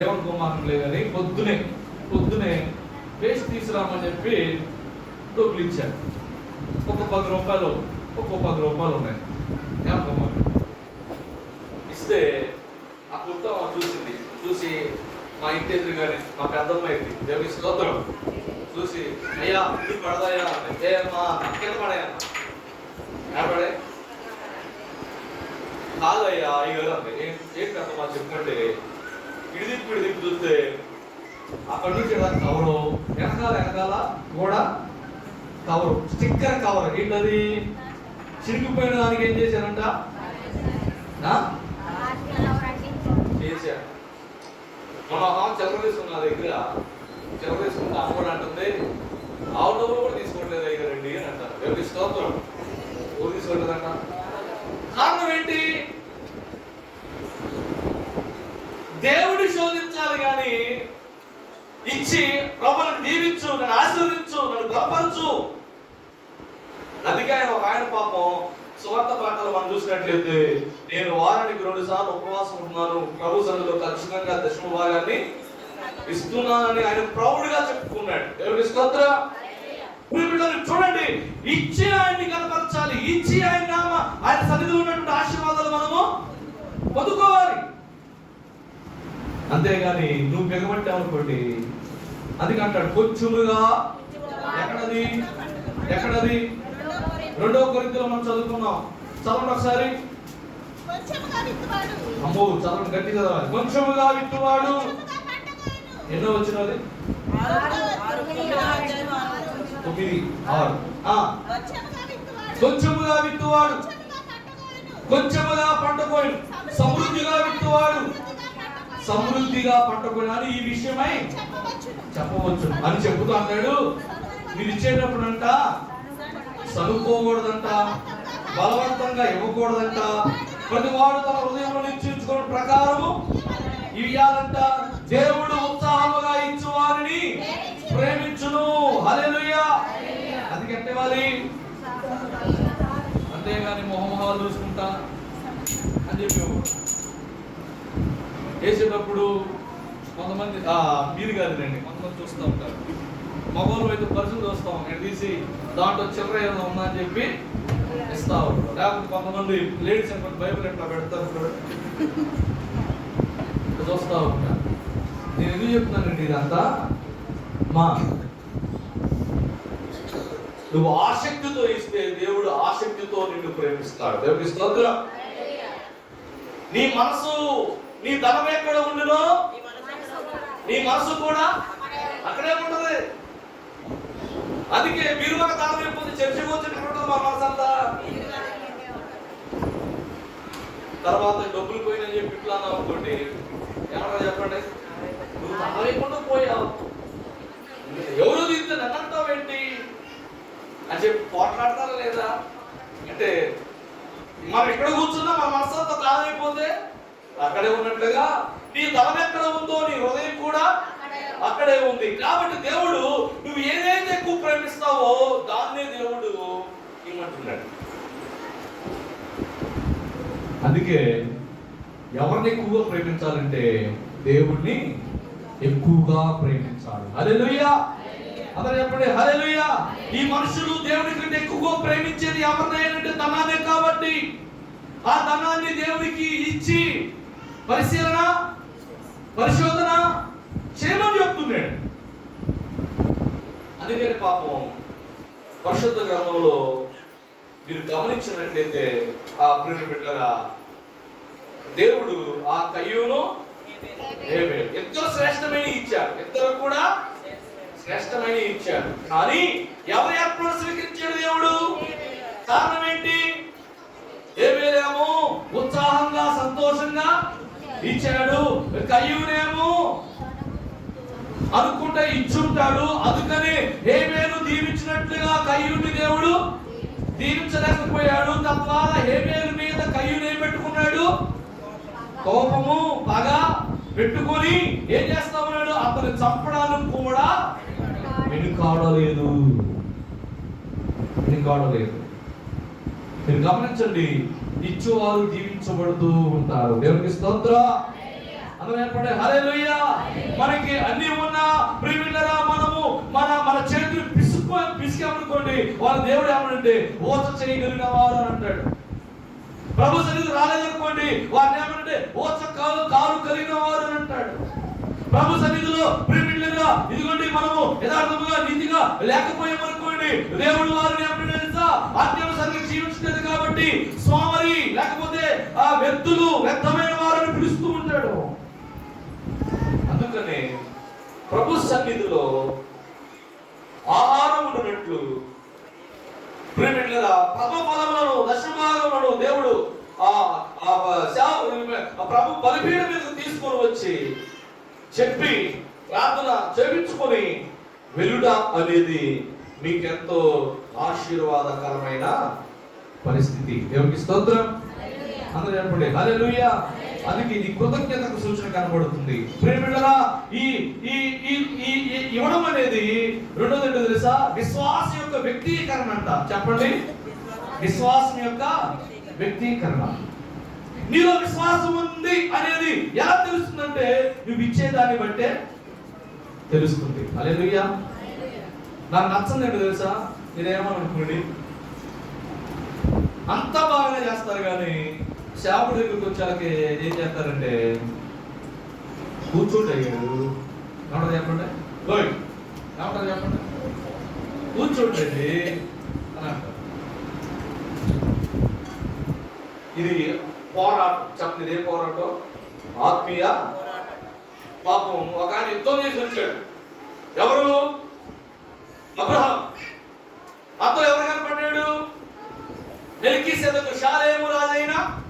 దేవుని కుమారం లేదని పొద్దునే పొద్దునే వేస్ట్ తీసుకురామని చెప్పి డబ్బులు ఇచ్చారు. ఒక పది రూపాయలు ఒక్కో పది రూపాయలు ఉన్నాయి. దేవుని కుమారం ఇస్తే ఆ కుర్తా చూసింది. చూసి మా ఇంటి ఎదురుగానే మా పెద్దమ్మ ఇంటి దేవుని స్తోత్రం. చూసి అయ్యా ఇది పడదయ్యా ఏ అమ్మా కింద పడయా పడే? కాదయ్యా అయ్యారు అంటే ఏం ఏం పెద్దమ్మా చెప్పుకుంటే ఇడిదిప్పు ఇడిదిప్పు చూస్తే అక్కడి నుంచి ఇలా కవరు వెనకాల వెనకాల కూడా కవరు స్టిక్కర్ కవర్. ఏంటది? చిరిగిపోయిన దానికి ఏం చేశారంట? చేశారు. మన అమ్మ చిల్లర తీసుకున్న నా దగ్గర చిల్లర తీసుకున్న అమ్మ కూడా అంటుంది ఆవు డబ్బులు కూడా తీసుకోవట్లేదు దగ్గర రండి అని అంటారు. ఎవరి స్తోత్రం ఊరు తీసుకోవట్లేదంట? కారణం ఏంటి? దేవుడు శోధించాలి కానీ ఇచ్చి ప్రభుత్వం దీవించు నన్ను ఆశీర్వదించు నన్ను బలపరచు. అందుకే ఆయన ఒక ఆయన పాపం సువార్త పాటలు మనం చూసినట్లయితే నేను వారానికి రెండు సార్లు ఉపవాసం ఉంటున్నాను. ప్రభు సన్నిధిలో ఖచ్చితంగా దశమ భాగాన్ని ఇస్తున్నానని ఆయన ప్రౌడ్గా చెప్పుకున్నాడు. దేవుడి స్తోత్ర. చూడండి. ఇచ్చి ఆయన్ని కనపరచాలి. ఇచ్చి ఆయన నామ ఆయన సన్నిధిలో ఉన్నటువంటి ఆశీర్వాదాలు మనము పొందుకోవాలి. అంతేగాని నువ్వు బిగబట్టావు అనుకోండి. అది అంటాడు కొంచెముగా ఎక్కడది? ఎక్కడది? రెండవ కొరింతలో మనం చదువుకున్నాం చదవండి ఒకసారి. అమ్మో చదవండి గట్టి చదవాలి. కొంచెముగా విత్తువాడు. ఎన్నో వచ్చినది? తొమ్మిది ఆరు. కొంచెముగా విత్తువాడు, కొంచెముగా పంటకోయి సమృద్ధిగా విత్తువాడు. సమృద్ధిగా పట్టుకున్నాను ఈ విషయమై చెప్పవచ్చు అని చెబుతూ అన్నాడు. మీరు ఇచ్చేటప్పుడంట చదువుకోకూడదంట బలవంతంగా ఇవ్వకూడదంట. ప్రతి వాడు తన హృదయంలో నిశ్చయించుకున్న ప్రకారము ఇవ్వాలంట దేవుడు ఉత్సాహముగా ఇచ్చు వారిని ప్రేమించును. హల్లెలూయా. అది కట్టేవాలి. అంతేగాని మొహమొహాలు చూసుకుంటా అని చెప్పేవాడు. వేసేటప్పుడు కొంతమంది మీరు మీరు కాదులేండి కొంతమంది చూస్తూ ఉంటారు. మగవాళ్ళు అయితే పరిస్థితి చూస్తాం ఇక్కడ తీసి దాంట్లో చిల్లర ఏదో ఉందా అని చెప్పి ఇస్తా ఉంటారు. లేకపోతే కొంతమంది లేడీస్ అనుకోండి బైబిల్ ఎట్లా పెడతారు చూడండి. ఇట్లా చూస్తూ ఉంటారు. నేను ఎందుకు చెప్తున్నానండి ఇదంతా? మా నువ్వు ఆసక్తితో ఇస్తే దేవుడు ఆసక్తితో నిన్ను ప్రేమిస్తాడు. దేవుడి స్తోత్రం నీ మనసు నీ ధనం ఎక్కడ ఉండునో? నీ మనసు కూడా అక్కడే ఉంటది. అందుకే మీరు ఒక ధనం అయిపోతే చర్చి వచ్చి మా మనసు అంతా తర్వాత డబ్బులు పోయినని చెప్పి ఇట్లా అన్నావు అనుకోండి. ఎవరో చెప్పండి? నువ్వు ధనం అయిపోతే పోయావు. ఎవరు తీస్తే నన్నంటావు ఏంటి? అని చెప్పి పోట్లాడతారా లేదా? అంటే మనం ఇక్కడ కూర్చున్నా మన మనసు అంతా అయిపోతే అక్కడే ఉన్నట్లుగా నీ తలం ఎక్కడ ఉందో నీ హృదయం కూడా అక్కడే ఉంది. కాబట్టి దేవుడు నువ్వు ఏదైతే ఎక్కువ ప్రేమిస్తావో దాన్నే దేవుడు ఇమ్మంటున్నాడు. అందుకే ఎవరిని ఎక్కువగా ప్రేమించాలంటే దేవుణ్ణి ఎక్కువగా ప్రేమించాలి. హల్లెలూయా! అందరూ చెప్పండి హల్లెలూయా! ఈ మనుషులు దేవుని కంటే ఎక్కువగా ప్రేమించేది ఎవరినైనా ధనాన్ని కాబట్టి ఆ ధనాన్ని దేవునికి ఇచ్చి పరిశీలన పరిశోధన చేయమని చెప్తున్నాడు అందుకని పాపం పరిశుద్ధ గ్రంథంలో మీరు గమనించినట్లయితే ఆ ప్రియుని బిడ్డగా దేవుడు ఆ కయ్యూను హేబేలు. ఇద్దరు శ్రేష్టమైన ఇచ్చారు ఇద్దరు కూడా? శ్రేష్టమైన ఇచ్చారు కానీ ఎవరి అర్పణ స్వీకరించాడు దేవుడు? కారణం ఏంటి? ఏమేలేమో ఉత్సాహంగా సంతోషంగా ఇచ్చాడు. కయ్యూనేమో అనుకుంటే ఇచ్చుంటాడు. అందుకని హేమేలు దీవించినట్లుగా కయ్యూని దేవుడు దీవించలేకపోయాడు. తద్వారా హేమేలు మీద కయ్యూని ఏం పెట్టుకున్నాడు. కోపము పగ పెట్టుకొని ఏం చేస్తా ఉన్నాడు? అతను చంపడానికి కూడా వెనుకాడలేదు. వెనుకాడలేదు. మీరు గమనించండి ఇచ్చువారు దీవించబడుతూ ఉంటారు. దేవునికి స్తోత్ర. ఏర్పడే చెప్పండి హల్లెలూయా. మనకి అన్ని ఉన్నా ప్రియులరా మనము మన మన చేతులు పిసుకు పిసికామనుకోండి వాళ్ళ దేవుడు ఏమనంటే ఓచ చేయగలిగిన వారు అని అంటాడు. ప్రభు సన్నిధి రాలేదనుకోండి వారిని ఏమంటే ఓచ కాలు కాలు కలిగిన వారు అని అంటాడు. ప్రభు సన్నిధిలో ప్రియమిల్లరా ఇదిగోండి మనము యథార్థముగా నీతిగా లేకపోయామనుకోండి దేవుడు వారిని ఏమంటే తెలుసా? అత్యవసరంగా జీవించలేదు కాబట్టి స్వామి లేకపోతే ఆ వ్యక్తులు వ్యర్థమైన వారిని పిలుస్తూ ఉంటాడు. అందుకనే ప్రభు సన్నిధిలో ఆహారం ఉన్నట్లు ప్రేమిళ్ళరా ప్రభు ఫలములను దశభాగములను దేవుడు ఆ ఆ ప్రభు బలిపీఠం మీద తీసుకొని వచ్చి చెప్పి ప్రార్థన చేపించుకొని వెలుట అనేది మీకెంతో ఆశీర్వాదకరమైన పరిస్థితి. దేవునికి స్తోత్రం. అందరూ చెప్పండి హల్లెలూయా. అందుకే ఇది కృతజ్ఞతకు సూచన కనబడుతుంది. ప్రేమిళ్ళరా ఈ ఈ ఈ ఈ ఈ ఇవ్వడం అనేది రెండోది ఏంటో తెలుసా? విశ్వాసం యొక్క వ్యక్తీకరణ అంట. చెప్పండి. విశ్వాసం యొక్క వ్యక్తీకరణ. నీలో విశ్వాసం ఉంది అనేది ఎలా తెలుస్తుందంటే నువ్వు ఇచ్చేదాన్ని బట్టే తెలుస్తుంది. అలే నాకు నచ్చంది ఏంటో తెలుసా? మీరేమనుకోండి అంత బాగానే చేస్తారు కానీ షాపు దగ్గరికి వచ్చాకే ఏం చేస్తారంటే కూర్చోండి అయ్యాడు ఏమంటారు చెప్పండి? ఓయ్ ఏమంటారు చెప్పండి? కూర్చోండి అని అంటారు. ఇది పోరాటం చెప్పండి ఇదే పోరాటం? ఆత్మీయ పాపం. ఒక ఆయన యుద్ధం చేసి వచ్చాడు. ఎవరు? అబ్రహాం. అతను ఎవరు కనపడ్డాడు? మెలికి సెదకు షాలేము రాజైన?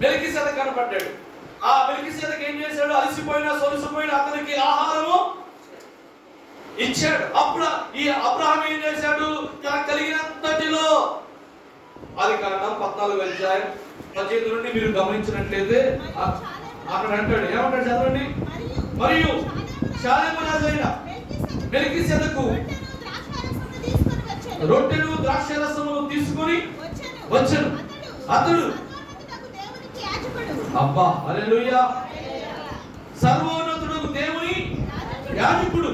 మెలికి సెద కనపడ్డాడు. ఆ మెలికి సెదకు ఏం చేశాడు? అలసిపోయినా సొలసిపోయిన అతనికి ఆహారము ఇచ్చాడు. అప్పుడు ఈ అబ్రహాం ఏం చేశాడు? తనకు కలిగినంతటిలో అది కారణం పద్నాలుగు అధ్యాయం పద్దెనిమిది నుండి మీరు గమనించినట్లయితే అక్కడ అంటాడు. ఏమంటాడు చదవండి? మరియు షాలేము రాజైన మెలికి సెదకు రొట్టెలు ద్రాక్షరసమును తీసుకొని వచ్చెను. అతడు అబ్బా హల్లెలూయా. సర్వోన్నతుడు దేవుని యాజకుడు.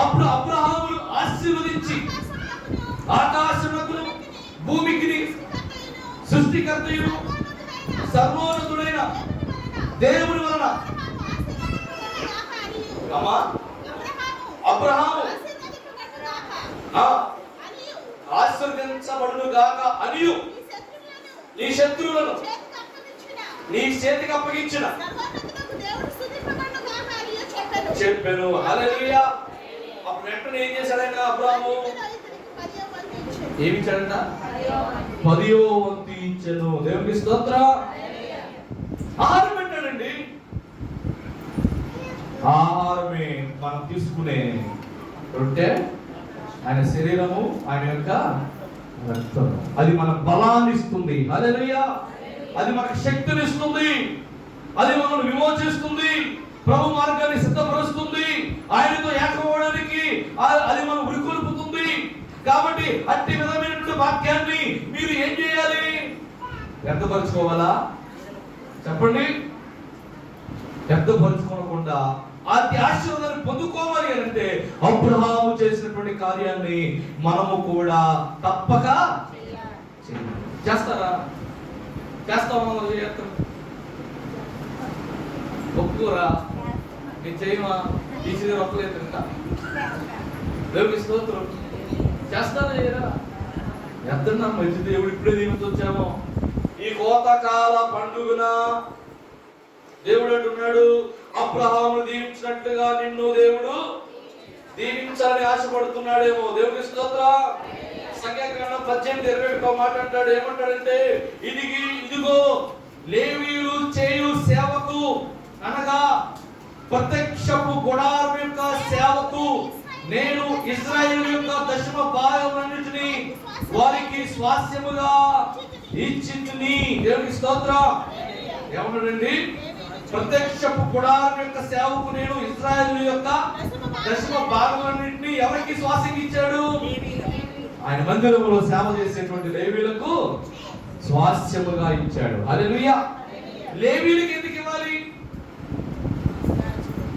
అప్పుడు అబ్రహామును ఆశీర్వదించి ఆకాశమునకును భూమికి సృష్టికర్తయుడు సర్వోన్నతుడైన దేవుని వలన. అమ్మా అబ్రహాము ఆ, ఆశీర్వదించబడును గాక అనియు. నీ శత్రువులను నీ చేతికి అప్పగించిన. చెప్పాను. హల్లెలూయా. అప్పుడు వెంటనే ఏం చేశాడు అబ్రాహము? ఏమి ఇచ్చాడంట పదియో వంతు ఇచ్చాను. దేవునికి స్తోత్ర. ఆహారం పెట్టాడండి. ఆహారమే మనం తీసుకునే రొట్టె ఆయన శరీరము ఆయన యొక్క రక్తం. అది మన బలాన్ని ఇస్తుంది. హల్లెలూయా. అది మనకు శక్తిని ఇస్తుంది. అది మనల్ని విమోచిస్తుంది. ప్రభు మార్గాన్ని సిద్ధపరుస్తుంది. ఆయనతో ఏకమవడానికి ఆ- అది మనం ఉరికొల్పుతుంది కాబట్టి అట్టి విధమైనటువంటి వాక్యాన్ని మీరు ఏం చేయాలి? వ్యక్తపరచుకోవాలా చెప్పండి. వ్యక్తపరచుకోకుండా ఆ ఆశీర్వాదాన్ని పొందుకోవాలి అని అంటే అబ్రహాము చేసినటువంటి కార్యాన్ని మనము కూడా తప్పక. చేస్తారా? చేస్తామా చేస్తాం ఒప్పుకోరా? నేను చేయమా? ఈ చీర ఒక్కలేదు ఇంకా దేవుని స్తోత్రం. చేస్తారా చేయరా ఎద్దన్నా మంచి దేవుడు ఇప్పుడే దీనికి వచ్చామో. ఈ కోతకాల పండుగన దేవుడు అంటున్నాడు అబ్రహాము దీవించినట్టుగా నిన్ను దేవుడు దీవించాలని ఆశపడుతున్నాడేమో. దేవుడి స్తోత్ర. సంఖ్యాకాండం పద్దెనిమిది ఇరవై ఒకటో మాట అంటాడు. ఏమంటాడంటే ఇది ఇదిగో లేవీలు చేయు సేవకు అనగా ప్రత్యక్షపు గుడారం యొక్క సేవకు నేను ఇజ్రాయేల్ యొక్క దశమ భాగములన్నిటిని వారికి స్వాస్యముగా ఇచ్చింది దేవునికి స్తోత్రం. ఏమన్నాడండి? ప్రత్యక్షపు గుడారం యొక్క సేవకు నేను ఇజ్రాయేల్ యొక్క దశమ భాగములన్నింటినీ ఎవరికి శ్వాసకి ఇచ్చాడు ఆయన మందిరంలో సేవ చేసేటువంటి లేవీలకు స్వాస్యముగా ఇచ్చాడు. హల్లెలూయా. లేవీలకు ఎందుకు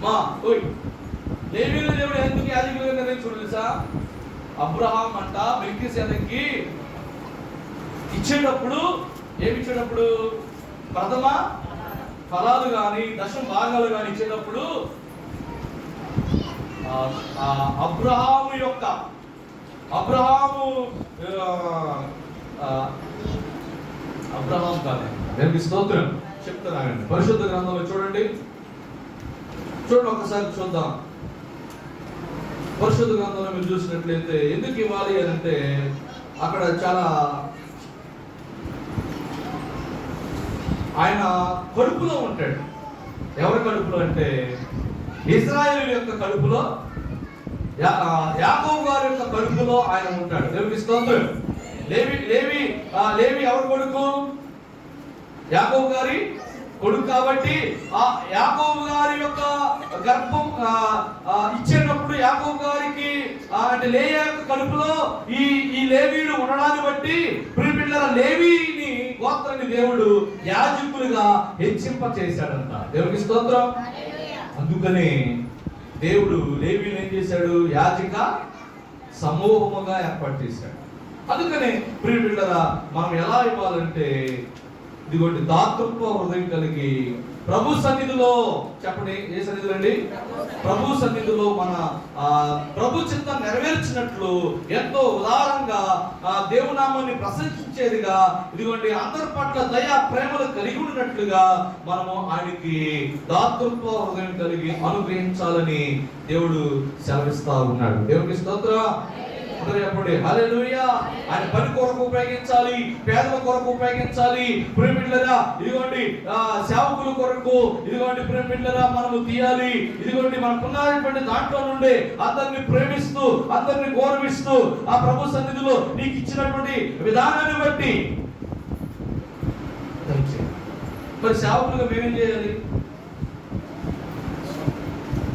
మా ఓయ్. లేవీల దేవుడు ఎందుకు యాజకులుగా నిర్ణయించుడు తెలుసా? అబ్రహాం అంట మెల్కిసేదకి ఇచ్చేటప్పుడు ఏమి ఇచ్చేటప్పుడు? ప్రథమ ఫలాలు కానీ దశమ భాగాలు కానీ ఇచ్చేటప్పుడు అబ్రహాము యొక్క అబ్రహాము అబ్రహాం కాదు. దేవునికి స్తోత్రం. చెప్తున్నానండి పరిశుద్ధ గ్రంథంలో చూడండి. చూడండి ఒకసారి చూద్దాం. పరిశుద్ధ గ్రంథంలో మీరు చూసినట్లయితే ఎందుకు ఇవ్వాలి అని అంటే అక్కడ చాలా ఆయన కడుపులో ఉంటాడు. ఎవరి కడుపులో అంటే ఇజ్రాయేల్ యొక్క కడుపులో యాకోబు గారి యొక్క కడుపులో ఆయన ఉంటాడు. దేవునికి స్తోత్రం. లేవి లేవి లేవి ఎవరి కొడుకు? యాకోబు గారి కొడుకు కాబట్టి ఆ యాకోబు గారి యొక్క గర్భం ఇచ్చేటప్పుడు యాకోబు గారికి అంటే లేయా కడుపులో ఈ ఈ లేవీడు ఉండడాన్ని బట్టి ప్రియపిల్లల లేవీని గోత్రాన్ని దేవుడు యాజకులుగా హెచ్చింప చేశాడంట దేవునికి స్తోత్రం. అందుకనే దేవుడు లేవీని ఏం చేశాడు? యాజక సమూహముగా ఏర్పాటు చేశాడు. అందుకనే ప్రియ బిడ్డరా మనం ఎలా ఇవ్వాలంటే ఇదిగోండి దాతృత్వ హృదయం కలిగి ప్రభు సన్నిధిలో చెప్పండి ఏ సన్నిధిలో అండి? ప్రభు సన్నిధిలో మన ఆ, ప్రభు చింత నెరవేర్చినట్లు ఎంతో ఉదారంగా ఆ దేవునామాన్ని ప్రశంసించేదిగా ఇదిగోండి అందరి పట్ల దయా ప్రేమలు కలిగి ఉన్నట్లుగా మనము ఆయనకి దాతృత్వ హృదయం కలిగి అనుగ్రహించాలని దేవుడు సెలవిస్తా ఉన్నాడు. దేవునికి స్తోత్రం. చెప్పండి. హల్లెలూయా. ఆయన పని కొరకు ఉపయోగించాలి పేదల కొరకు ఉపయోగించాలి. ప్రేమిళ్ళరా ఇదిగోండి సేవకుల కొరకు ఇదిగోండి ప్రేమిళ్ళరా మనము తీయాలి. ఇదిగోండి మనకున్నటువంటి దాంట్లో నుండి అందరిని ప్రేమిస్తూ అందరిని గౌరవిస్తూ ఆ ప్రభు సన్నిధిలో నీకు ఇచ్చినటువంటి విధానాన్ని బట్టి. మరి సేవకులుగా మేమేం చేయాలి?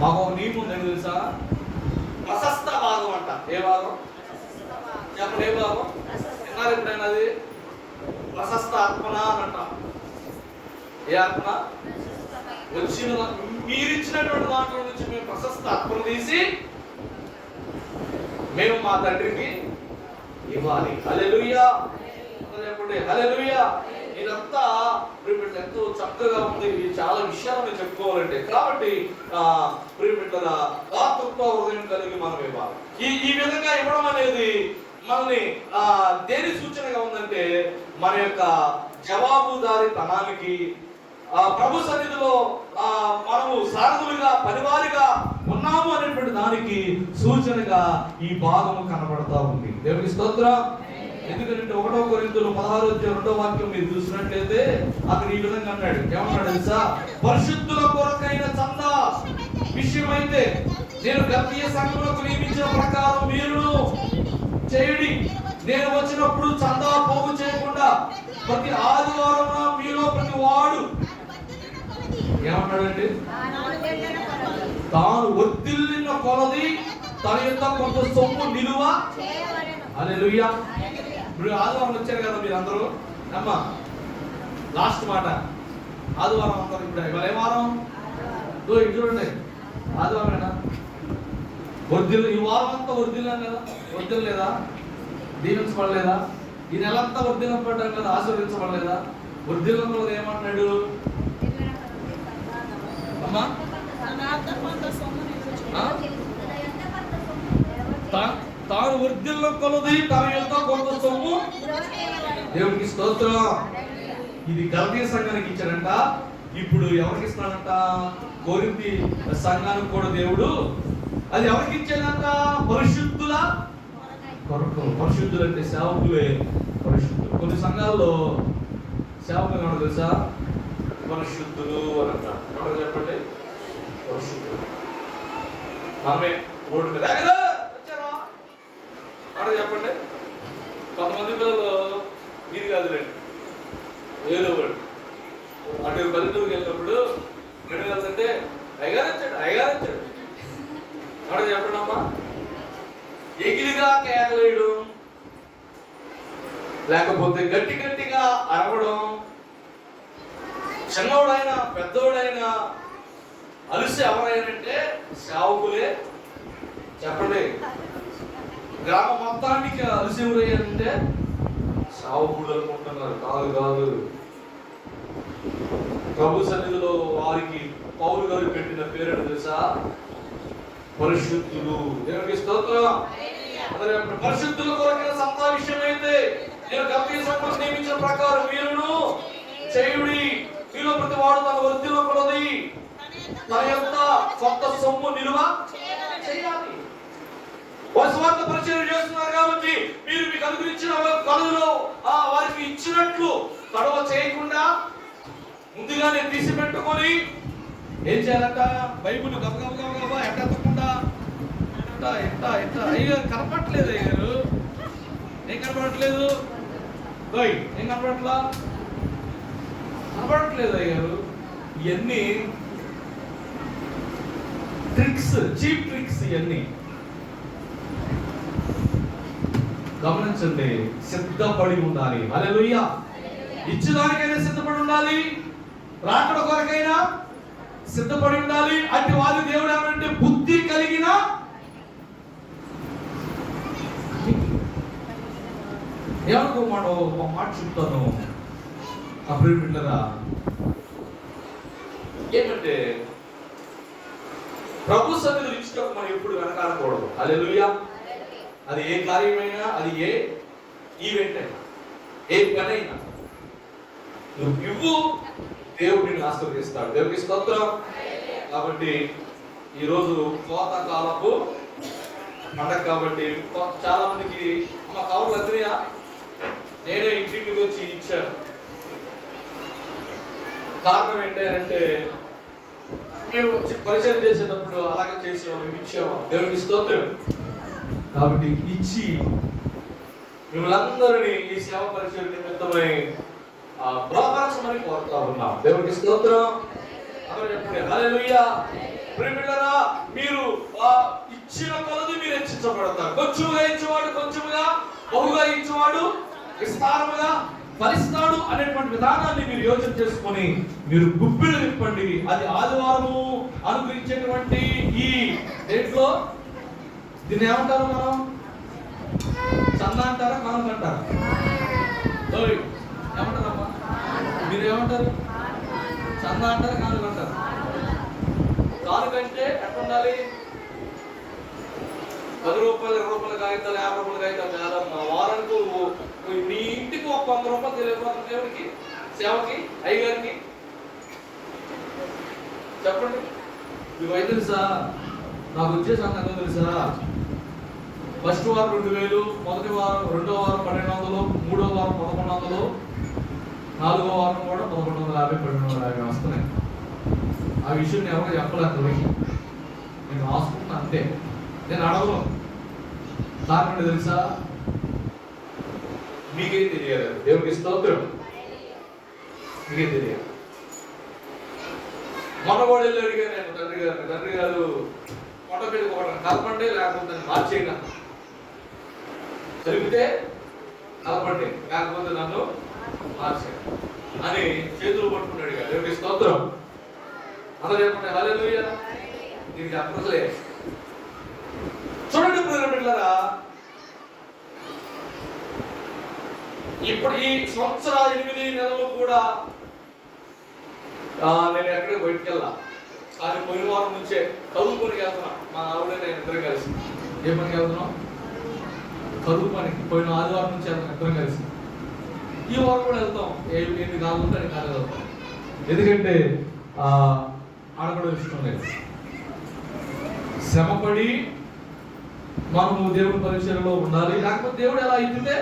మాకు నియమం తెలుసా? ప్రశస్త భాగం అంట. ఏ భాగం చెప్పండి ఏ బాబు విన్నారు ఎప్పుడైనా అది? ప్రశస్త అర్పణ అని అంటాం. ఏ అర్పణ వచ్చిన మీరు ఇచ్చినటువంటి దాంట్లో నుంచి మేము ప్రశస్త అర్పణ తీసి మేము మా తండ్రికి ఇవ్వాలి. హల్లెలూయా. అందరూ చెప్పండి ఇదంతా ప్రిమిట్ ఎంతో చక్కగా ఉంది. ఇది చాలా విషయాలు నేను చెప్పుకోవాలంటే. కాబట్టి ఆ వాతృత్వ హృదయం కలిగి మనం ఇవ్వాలి. ఈ ఈ విధంగా ఇవ్వడం అనేది మనల్ని ఆ దేని సూచనగా ఉందంటే మన యొక్క జవాబుదారి తనానికి ఆ ప్రభు సన్నిధిలో ఆ మనము సారథులుగా పనివారిగా ఉన్నాము అనేటువంటి దానికి సూచనగా ఈ భాగము కనబడతా ఉంది. దేవుని స్తోత్రం. ఎందుకంటే ఒకటో కొరింతలు పదహారు రెండో వాక్యం మీరు చూసినట్లయితే అక్కడ ఈ విధంగా అన్నాడు. ఏమన్నాడు తెలుసా? పరిశుద్ధుల కొరకైన చందా. విషయమైతే నేను గర్భీయ సంఘములకు నియమించిన ప్రకారం మీరు చేయుడి. నేను వచ్చినప్పుడు చందా పోగు చేయకుండా ప్రతి ఆదివారం మీలో ప్రతి వాడు ఏమన్నాడండి తాను ఒత్తిళ్ళిన కొలది తన యొక్క కొంత సొమ్ము నిలువ. అలెలుయ్యా ఇప్పుడు ఆదివారం వచ్చారు కదా మీరు అందరూ అమ్మా లాస్ట్ మాట. ఆదివారం అందరూ ఇప్పుడు. ఇవాళ ఏ వారం? ఇటు చూడండి. ఆదివారం వర్దిల్ ఈ వారం అంతా వర్దిల్లాం కదా. వర్దిల్ లేదా? దీవించబడలేదా? ఈ నెలంతా అంతా కదా ఆశీర్వదించబడలేదా? వర్దిల్లంలో ఏమన్నాడు అమ్మా? తాను వర్దిల్ల కొలది తన యొక్క కొంత సొమ్ము. దేవునికి స్తోత్రం. ఇది గల్తీ సంఘానికి ఇచ్చాడంట. ఇప్పుడు ఎవరికి ఇస్తున్నాడంట? కోరింది సంఘానికి కూడా దేవుడు. అది ఎవరికి ఇచ్చాడంట? పరిశుద్ధుల కొరకు పరిశుద్ధులు అంటే సేవకులే పరిశుద్ధులు. కొన్ని సంఘాల్లో సేవకులు ఏమన్నా తెలుసా? పరిశుద్ధులు అని అంటారు. ఎవరు చెప్పండి? పరిశుద్ధులు. మనమే రోడ్డు మీద. వచ్చారా?" చెప్పండి? కొంతమంది పిల్లలు మీరు కాదులేండి ఏదో ఒకటి. అటు పల్లెటూరుకి వెళ్ళినప్పుడు రెండు వెళ్తుంటే అయ్యగారు వచ్చాడు అయ్యగారు వచ్చాడు. అక్కడ చెప్పండి అమ్మా ఎగిలిగా కేకలేయడం లేకపోతే గట్టి గట్టిగా అరవడం చిన్నోడైనా పెద్దోడైనా అలిసి ఎవరైనంటే సేవకులే చెప్పండి. గ్రామ మొత్తానికి అలిసి ఎవరయ్యారంటే సేవకుడు అనుకుంటున్నారు. కాదు కాదు. ప్రభు సన్నిధిలో వారికి పౌరు గారు పెట్టిన పేరు తెలుసా? పరిశుద్ధులు. దేవునికి స్తోత్రం. అదే పరిశుద్ధుల కొరకైన సంతా విషయమైతే నేను గంభీర నియమించిన ప్రకారం మీరును చేయుడి. మీలో ప్రతి వాడు తన వృత్తిలో కొలది. తన యొక్క సొంత సొమ్ము నిలువ చేయాలి. వారి పరిచయం చేస్తున్నారు కాబట్టి మీరు మీకు అనుగ్రహించిన కలుగులో ఆ వారికి ఇచ్చినట్లు తడవ చేయకుండా ముందుగానే తీసి పెట్టుకొని ఏం చేయాలంట? బైబుల్ గబగబ గబగబ ఎక్కకుండా ఎట్ట ఎట్ట ఎట్ట అయ్యో కనపడట్లేదు అయ్యారు ఏం కనపడట్లేదు? ఓయ్ ఏం కనపడట్లా? కనపడట్లేదు అయ్యారు ఇవన్నీ ట్రిక్స్ చీప్ ట్రిక్స్ ఇవన్నీ గమనించండి సిద్ధపడి ఉండాలి. హల్లెలూయా. ఇచ్చేదానికైనా సిద్ధపడి ఉండాలి. రాకడ కొరకైనా సిద్ధపడి ఉండాలి. అట్టి వారి దేవుడు ఏమంటే బుద్ధి కలిగిన ఏమనుకో మాట ఒక మాట చెప్తాను అప్పుడు బిడ్డరా ఏంటంటే ప్రభు సన్నిధులు ఇచ్చినప్పుడు మనం ఎప్పుడు వెనకాడకూడదు హల్లెలూయా అది ఏ కార్యమైనా అది ఏ ఈవెంట్ అయినా ఏ పని అయినా నువ్వు ఇవ్వు దేవుడిని ఆశీర్వదిస్తాడు దేవుడికి స్తోత్రం కాబట్టి ఈరోజు కోత కాలపు పండగ కాబట్టి చాలా మందికి అమ్మ కవర్లు వచ్చినాయా నేనే ఇంటికి వచ్చి ఇచ్చాను కారణం ఏంటంటే మేము వచ్చి పరిచయం చేసేటప్పుడు అలాగే చేసేవాళ్ళం ఇచ్చేవాళ్ళం. దేవుడికి స్తోత్రం. కాబట్టి ఇచ్చి మిమ్మల్ని అందరినీ ఈ సేవ పరిచయం నిమిత్తమై ఆ ప్రోత్సహించమని కోరుతా ఉన్నాం. దేవుడికి స్తోత్రం. ప్రేమిళ్ళరా మీరు ఆ ఇచ్చిన కొలది మీరు హెచ్చించబడతారు. కొంచెముగా ఇచ్చేవాడు కొంచెముగా బహుగా ఇచ్చేవాడు విస్తారముగా ఫలిస్తాడు అనేటువంటి విధానాన్ని మీరు యోచన చేసుకొని మీరు గుప్పిలు విప్పండి. అది ఆదివారము అనుగ్రహించేటువంటి ఈ డేట్లో దీన్ని ఏమంటారు మనం? చంద అంటారా కానుక అంటారా ఏమంటారమ్మా? మీరు ఏమంటారు? చంద అంటారా కానుక అంటారు కానుకంటే ఎట్లా ఉండాలి పది రూపాయలు ఇరవై రూపాయల కాగితాలు యాభై రూపాయల కాగితాలు కాదమ్మా. వారానికి ఓ- నీ ఇంటికి ఒక వంద రూపాయలు తెలియకపోతుంది దేవుడికి సేవకి అయ్యగారికి. చెప్పండి. మీకు అయితే తెలుసా? నాకు వచ్చే సంగతి తెలుసా? ఫస్ట్ వారం రెండు వేలు మొదటి వారం రెండో వారం పన్నెండు వందలు మూడో వారం పదకొండు వందలు నాలుగో వారం కూడా పదకొండు వందల యాభై పన్నెండు వందల యాభై వస్తున్నాయి. ఆ విషయం నేను చెప్పలేదు నేను రాసుకుంటున్నా అంతే. నేను అడగను. కారణం తెలుసా? మీకేం తెలియదు దేవుడికి స్తోత్రం. మీకేం తెలియదు మనవాడు వెళ్ళి అడిగాను నేను తండ్రి గారు. తండ్రి గారు మొట్ట మీద ఒకటి కలపండి లేకపోతే మార్చేయండి చదివితే కలపండి లేకపోతే నన్ను మార్చేయండి. అని చేతులు పట్టుకుని అడిగాడు దేవుడికి స్తోత్రం. అతను చెప్పండి హల్లెలూయా? దీనికి చెప్పట్లే చూడండి ప్రియుల బిడ్డలారా. ఇప్పుడు ఈ సంవత్సర ఎనిమిది నెలలు కూడా నేను ఎక్కడికి బయటికి వెళ్ళా అది పోయిన వారం నుంచే కరువు పనికి వెళ్తున్నా. మా ఆవిడ నేను ఇద్దరు కలిసి. ఏ పనికి వెళ్తున్నాం కరువు పనికి పోయిన ఆదివారం నుంచి వెళ్తాం ఇద్దరం కలిసి. ఈ వారం కూడా వెళ్తాం. ఏ ఎన్ని కాలం ఉంటే అన్ని కాలం వెళ్తాం. ఎందుకంటే ఆ, ఆడపడ ఇష్టం లేదు. శ్రమపడి మనము దేవుడి పరిచయలో ఉండాలి. లేకపోతే దేవుడు ఎలా అయితే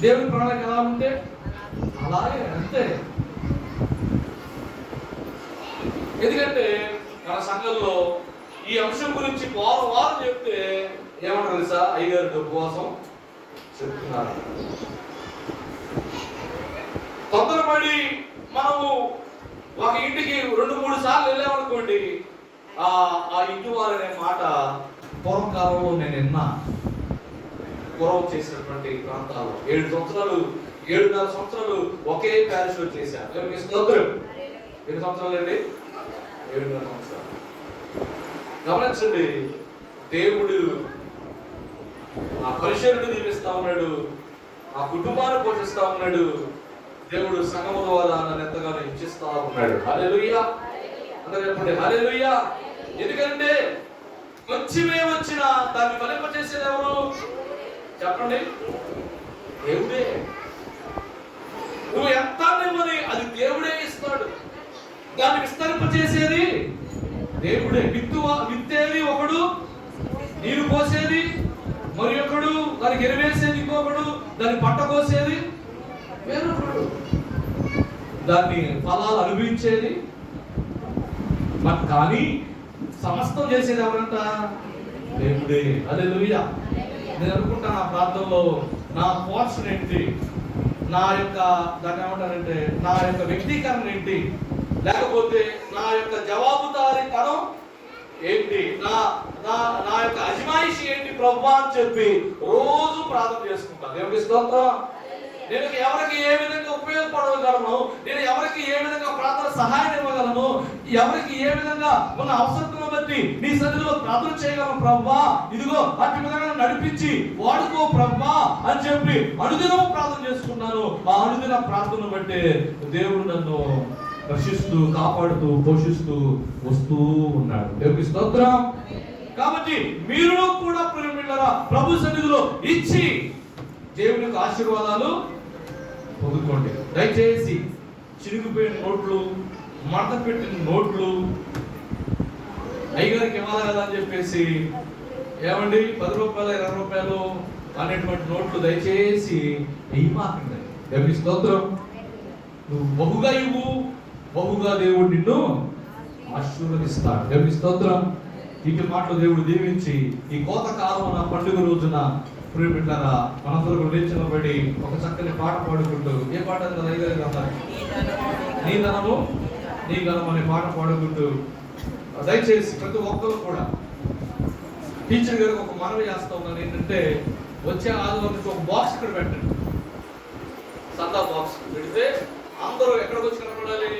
దేవుని ప్రణాళిక ఎలా ఉంటే అలాగే అంతే. ఎందుకంటే మన సంఘంలో ఈ అంశం గురించి వారం వారం చెప్తే ఏమంటారు తెలుసా? అయ్యగారి డబ్బు కోసం చెప్తున్నారు. తొందరపడి మనము ఒక ఇంటికి రెండు మూడు సార్లు వెళ్ళామనుకోండి ఆ ఆ ఇంటి వారు అనే మాట పూర్వకాలంలో నేను నిన్న పూర్వం చేసినటువంటి ప్రాంతాల్లో ఏడు సంవత్సరాలు ఏడున్నర సంవత్సరాలు ఒకే ప్యారిష్లో చేశాను మీ స్తోత్రం ఎన్ని సంవత్సరాలు అండి? దేవుని సంవత్సరాలు. గమనించండి దేవుడు ఆ పరిశీలన దీవిస్తా ఉన్నాడు ఆ కుటుంబాన్ని పోషిస్తా ఉన్నాడు దేవుడు సంగము ద్వారా నన్ను ఎంతగానో ఇచ్చిస్తా ఉన్నాడు. హల్లెలూయా. అందరూ చెప్పండి హల్లెలూయా. ఎందుకంటే కొంచెమే వచ్చిన దాన్ని ఫలింపచేసేది ఎవరు చెప్పండి. దేవుడే. నువ్వు ఎంత ఇవ్వని అది దేవుడే ఇస్తాడు. దాన్ని విస్తరింపచేసేది దేవుడే. విత్తు విత్తేది ఒకడు నీరు పోసేది మరి ఒకడు దానికి ఎరివేసేది ఇంకొకడు దాన్ని పంట కోసేది వేరొకడు. దాన్ని ఫలాలు అనుభవించేది. మరి కానీ సమస్తం చేసేది ఎవరంట దేవుడే. అదే నేను అనుకుంటా నా ప్రాంతంలో నా పోర్షన్ ఏంటి? నా యొక్క దాన్ని ఏమంటారంటే నా యొక్క వ్యక్తీకరణ ఏంటి? లేకపోతే నా యొక్క జవాబుదారీతనం ఏంటి? నా నా నా యొక్క అజమాయిషి ఏంటి? ప్రభు అని చెప్పి రోజు ప్రార్థన చేసుకుంటాను దేవుడి స్తోత్రం. నేను ఎవరికి ఏ విధంగా ఉపయోగపడగలను నేను ఎవరికి ఏ విధంగా ప్రార్థన సహాయం ఇవ్వగలను ఎవరికి ఏ విధంగా ఉన్న అవసరతను బట్టి నీ సన్నిధిలో ప్రార్థన చేయగలను ప్రవ్వా? ఇదిగో అట్టి విధంగా నడిపించి వాడుకో ప్రవ్వా అని చెప్పి అనుదినం ప్రార్థన చేసుకున్నాను ఆ అనుదిన ప్రార్థన బట్టి దేవుడు నన్ను రక్షిస్తూ కాపాడుతూ పోషిస్తూ వస్తూ ఉన్నాడు. దేవుడికి స్తోత్రం. కాబట్టి మీరు కూడా ప్రేమిళ్ళరా ప్రభు సన్నిధిలో ఇచ్చి దేవునికి ఆశీర్వాదాలు పొందుకోండి. దయచేసి చిరిగిపోయిన నోట్లు మడత పెట్టిన నోట్లు అయ్యగారికి ఇవ్వాలి కదా అని చెప్పేసి ఏమండి పది రూపాయలు ఇరవై రూపాయలు అనేటువంటి నోట్లు దయచేసి వెయ్యి మాకండి దేవుని స్తోత్రం. నువ్వు బహుగా ఇవ్వు బహుగా దేవుడు నిన్ను ఆశీర్వదిస్తాడు. దేవుని స్తోత్రం. ఇటు మాటలు దేవుడు దీవించి ఈ కోత కాలం నా పండుగ రోజున ప్రియమిట్లారా మనసులకు లేచినబడి ఒక చక్కని పాట పాడుకుంటూ ఏ పాట అది కదా అన్నారు నీ ధనము నీ ధనం అనే పాట పాడుకుంటూ దయచేసి ప్రతి ఒక్కరు కూడా టీచర్ గారికి ఒక మనవి చేస్తా ఉన్నాను ఏంటంటే వచ్చే ఆదివారం ఒక బాక్స్ ఇక్కడ పెట్టండి. సందా బాక్స్. పెడితే అందరూ ఎక్కడికి వచ్చి కనపడాలి